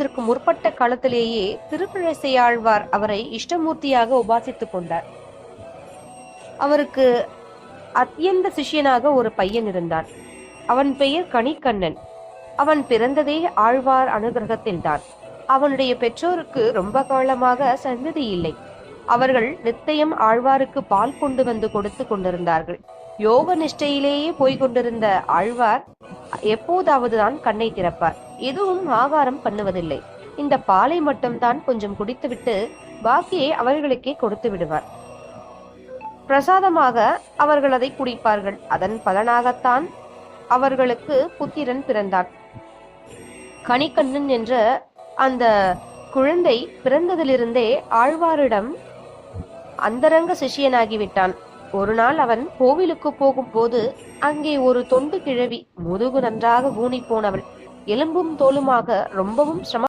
இதற்கு முற்பட்ட காலத்திலேயே திருப்பிழசையாழ்வார் அவரை இஷ்டமூர்த்தியாக உபாசித்துக் கொண்டார். அவருக்கு அத்தியந்த சிஷ்யனாக ஒரு பையன் இருந்தான். அவன் பெயர் கணிக்கண்ணன். அவன் பிறந்ததே ஆழ்வார் அனுகிரகத்தில்தான் அவனுடைய பெற்றோருக்கு ரொம்ப காலமாக சந்ததி இல்லை. அவர்கள் நித்தயம் ஆழ்வாருக்கு பால் கொண்டு வந்து கொடுத்து கொண்டிருந்தார்கள். யோக நிஷ்டையிலேயே போய்கொண்டிருந்த ஆழ்வார் எப்போதாவது தான் கண்ணை திறப்பார். எதுவும் ஆகாரம் பண்ணுவதில்லை. இந்த பாலை மட்டும்தான் கொஞ்சம் குடித்துவிட்டு பாக்கியை அவர்களுக்கே கொடுத்து விடுவார். பிரசாதமாக அவர்கள் அதை குடிப்பார்கள். அதன் பலனாகத்தான் அவர்களுக்கு புத்திரன் பிறந்தான். கணிக்கண்ணன் என்ற அந்த குழந்தை பிறந்ததிலிருந்தே ஆழ்வாரிடம் அந்தரங்க சிஷியனாகிவிட்டான். ஒரு நாள் அவன் கோவிலுக்கு போகும்போது அங்கே ஒரு தொண்டு கிழவி முதுகு நன்றாக ஊனி போனவள் எலும்பும் தோலுமாக ரொம்பவும் சிரம